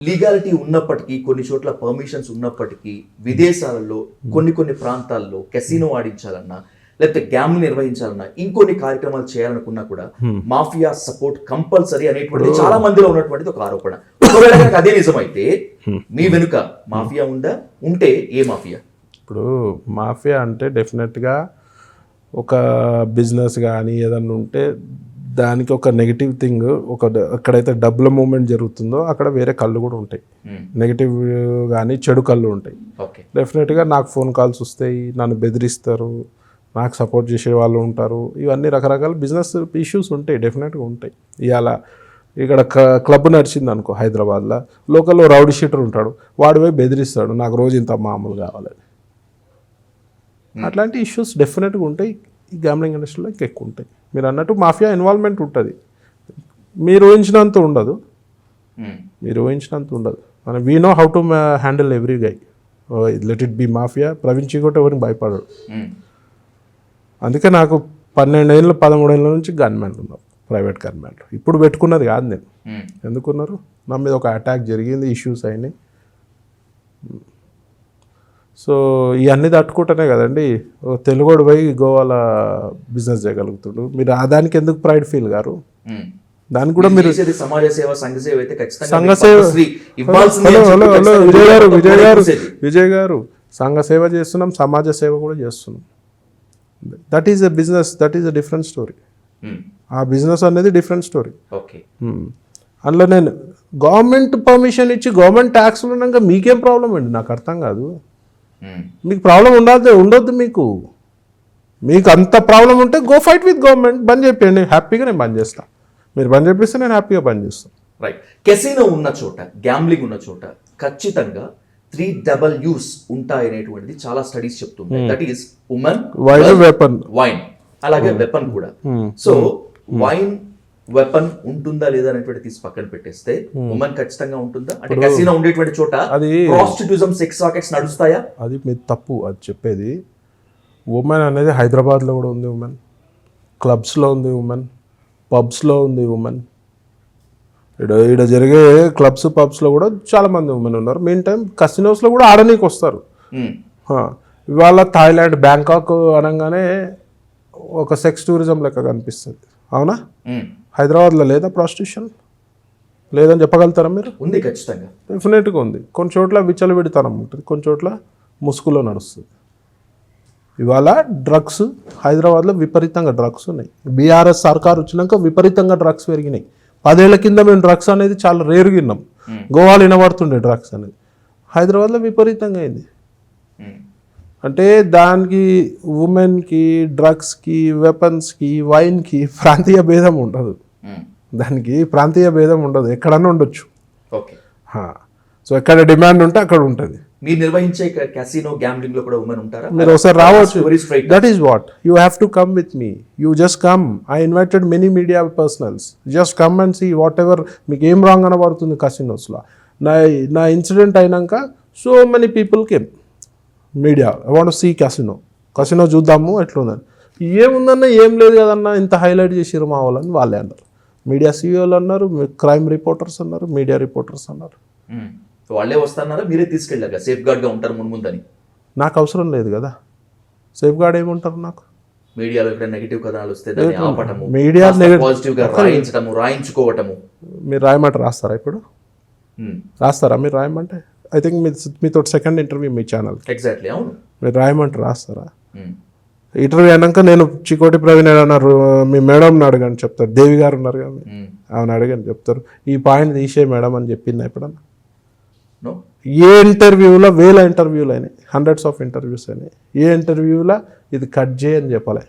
Legality ఉన్నప్పటికీ కొన్ని చోట్ల పర్మిషన్స్ ఉన్నప్పటికీ విదేశాలలో కొన్ని కొన్ని ప్రాంతాల్లో కెసినో ఆడించాలన్నా లేకపోతే గ్యామ్ నిర్వహించాలన్నా ఇంకొన్ని కార్యక్రమాలు చేయాలనుకున్నా కూడా మాఫియా సపోర్ట్ కంపల్సరీ అనేటువంటిది చాలా మందిలో ఉన్నటువంటిది ఒక ఆరోపణ. ఒకవేళ కనుక అదే నిజమైతే మీ వెనుక మాఫియా ఉందా? ఉంటే ఏ మాఫియా? ఇప్పుడు మాఫియా అంటే డెఫినెట్గా ఒక బిజినెస్ కానీ ఏదన్నా ఉంటే దానికి ఒక నెగిటివ్ థింగ్ ఒక ఎక్కడైతే డబ్బుల మూమెంట్ జరుగుతుందో అక్కడ వేరే కళ్ళు కూడా ఉంటాయి. నెగిటివ్ కానీ చెడు కళ్ళు ఉంటాయి. ఓకే డెఫినెట్గా నాకు ఫోన్ కాల్స్ వస్తాయి నన్ను బెదిరిస్తారు నాకు సపోర్ట్ చేసే వాళ్ళు ఉంటారు. ఇవన్నీ రకరకాల బిజినెస్ ఇష్యూస్ ఉంటాయి డెఫినెట్గా ఉంటాయి. ఇవాళ ఇక్కడ క- క్లబ్ నడిచింది అనుకో హైదరాబాద్లో లోకల్లో రౌడీ షీటర్ ఉంటాడు వాడు పోయి బెదిరిస్తాడు నాకు రోజు ఇంత మామూలు కావాలని అట్లాంటి ఇష్యూస్ డెఫినెట్గా ఉంటాయి. ఈ గ్యామ్లింగ్ ఇండస్ట్రీలో ఇంకా ఎక్కువ ఉంటాయి మీరు అన్నట్టు మాఫియా ఇన్వాల్వ్మెంట్ ఉంటుంది. మీరు ఊహించినంత ఉండదు. మీరు ఊహించినంత ఉండదు. మనం we know how to handle every guy let it be mafia Praveen కూడా ఎవరిని భయపడడు. అందుకే నాకు పన్నెండేళ్ళు పదమూడేళ్ళ నుంచి గన్మ్యాన్ ఉన్నారు ప్రైవేట్ గన్మ్యాన్లు ఇప్పుడు పెట్టుకున్నది కాదు నేను. ఎందుకున్నారు? నా మీద ఒక అటాక్ జరిగింది ఇష్యూస్ అయినాయి. సో ఇవన్నీ తట్టుకుంటేనే కదండి తెలుగుడు పోయి గోవాల బిజినెస్ చేయగలుగుతాడు. మీరు ఆ దానికి ఎందుకు ప్రైడ్ ఫీల్ గారు? దానికి కూడా మీరు సమాజ సేవ సంఘ సేవ అయితే సంఘ సేవ విజయ్ గారు విజయ్ గారు చేసేది. విజయ్ గారు సంఘ సేవ చేస్తున్నాం సమాజ సేవ కూడా చేస్తున్నాం. That is a business that is a different story. ఆ బిజినెస్ అనేది డిఫరెంట్ స్టోరీ ఓకే. అందులో నేను గవర్నమెంట్ పర్మిషన్ ఇచ్చి గవర్నమెంట్ ట్యాక్స్లు ఉన్నాక మీకేం ప్రాబ్లం అండి? నాకు అర్థం కాదు. మీకు ప్రాబ్లం ఉండదు ఉండొద్దు మీకు. మీకు అంత ప్రాబ్లం ఉంటే go fight with government bandh చెప్పండి హ్యాపీగా నేను బంద్ చేస్తాను మీరు బంద్ చెప్పిస్తే నేను హ్యాపీగా బంద్ చేస్తాను రైట్ కెసినో ఉన్న చోట గ్యాంబ్లింగ్ ఉన్న చోట ఖచ్చితంగా త్రీ డబల్ యూస్ ఉంటాయనేటువంటిది చాలా స్టడీస్ చెప్తున్నాయి that is women wine weapon wine అలాగే వెపన్ కూడా. సో వైన్ వెపన్ ఉంటుందా లేదా అనేటువంటి తీసి పక్కన పెట్టేస్తే ఉమెన్ ఖచ్చితంగా ఉంటుందా? అంటే కెసినో ఉండేటువంటి చోట అది ప్రాస్టిట్యూజం సెక్స్ రాకెట్స్ నడుస్తాయా? అది మీరు తప్పు అది చెప్పేది. ఉమెన్ అనేది హైదరాబాద్లో కూడా ఉంది ఉమెన్ క్లబ్స్లో ఉంది ఉమెన్ పబ్స్లో ఉంది ఉమెన్ ఇక్కడ ఇక్కడ జరిగే క్లబ్స్ పబ్స్లో కూడా చాలామంది ఉమెన్ ఉన్నారు. మెయిన్ టైం కసినోస్లో కూడా ఆడనీకి వస్తారు. హా. ఇవాళ థాయిలాండ్ బ్యాంకాక్ అనగానే ఒక సెక్స్ టూరిజం లెక్క కనిపిస్తుంది. అవునా? మ్మ్. హైదరాబాద్లో లేదా ప్రాస్టిట్యూషన్? లేదని చెప్పగలుగుతారా మీరు? ఉంది ఖచ్చితంగా. డెఫినెట్గా ఉంది. కొన్ని చోట్ల విచ్చలవిడితనం ఉంటుంది కొన్ని చోట్ల ముసుగులో నడుస్తుంది. ఇవాళ డ్రగ్స్ హైదరాబాద్లో విపరీతంగా డ్రగ్స్ ఉన్నాయి. బీఆర్ఎస్ సర్కార్ వచ్చినాక విపరీతంగా డ్రగ్స్ పెరిగినాయి. పదేళ్ళ కింద మేము డ్రగ్స్ అనేది చాలా రేరుగా విన్నాం. గోవాలో వినబడుతుండే డ్రగ్స్ అనేది. హైదరాబాద్లో విపరీతంగా అయింది. మ్మ్. అంటే దానికి ఉమెన్కి డ్రగ్స్కి వెపన్స్కి వైన్కి ప్రాంతీయ భేదం ఉండదు. దానికి ప్రాంతీయ భేదం ఉండదు. ఎక్కడన్నా ఉండొచ్చు. ఓకే. సో ఎక్కడ డిమాండ్ ఉంటే అక్కడ ఉంటుంది. మీరు నిర్వహించే క్యాసినో గ్యాంబ్లింగ్లో కూడా ఉమెన్ ఉంటారా? మీరు ఒకసారి రావచ్చు. That is what you have to come with me you just come I invited many media personals just come and see whatever మీకు ఏం రాంగ్ అనబడుతుంది కసినోస్లో నా నా ఇన్సిడెంట్ అయినాక so many people came media. I want see casino casino చూద్దాము ఎట్లుందని. ఏముందన్న ఏం లేదు కదన్న ఇంత హైలైట్ చేసిరు మా వాళ్ళని వాళ్ళే అన్నారు. మీడియా సీఈఓలు అన్నారు క్రైమ్ రిపోర్టర్స్ అన్నారు మీడియా రిపోర్టర్స్ అన్నారు. వాళ్ళే వస్తున్నారా? మీరే తీసుకెళ్ళారు సేఫ్ గార్డ్గా ఉంటారు మున్ముందని నాకు అవసరం లేదు కదా. సేఫ్ గార్డ్ ఏముంటారు నాకు? మీడియాలో ఎక్కడైనా నెగిటివ్ కథనాలు వస్తే దాన్ని ఆపటము మీడియా నెగ- పాజిటివ్గా రాయించడము రాయించుకోవటము. మీరు రాయమంటే రాస్తారా ఇప్పుడు. రాస్తారా? మీరు రాయమంటే? ఐ థింక్ మీ మీతో సెకండ్ ఇంటర్వ్యూ మీ ఛానల్ ఎగ్జాక్ట్లీ అవును. మీరు రాయమంటే రాస్తారా? Hmm. ఇంటర్వ్యూ అయినాక నేను చికోటి ప్రవీణ్ అన్నారు మీ మేడంని అడగని చెప్తారు. దేవి గారు ఉన్నారు కదా Hmm. ఆమెను అడగని చెప్తారు. ఈ పాయింట్ తీసే మేడం అని చెప్పింది ఎప్పుడన్నా? ఏ ఇంటర్వ్యూలో వేల ఇంటర్వ్యూలు అయినాయి. హండ్రెడ్స్ ఆఫ్ ఇంటర్వ్యూస్ అయినాయి. ఏ ఇంటర్వ్యూలో ఇది కట్ చేయని చెప్పాలి.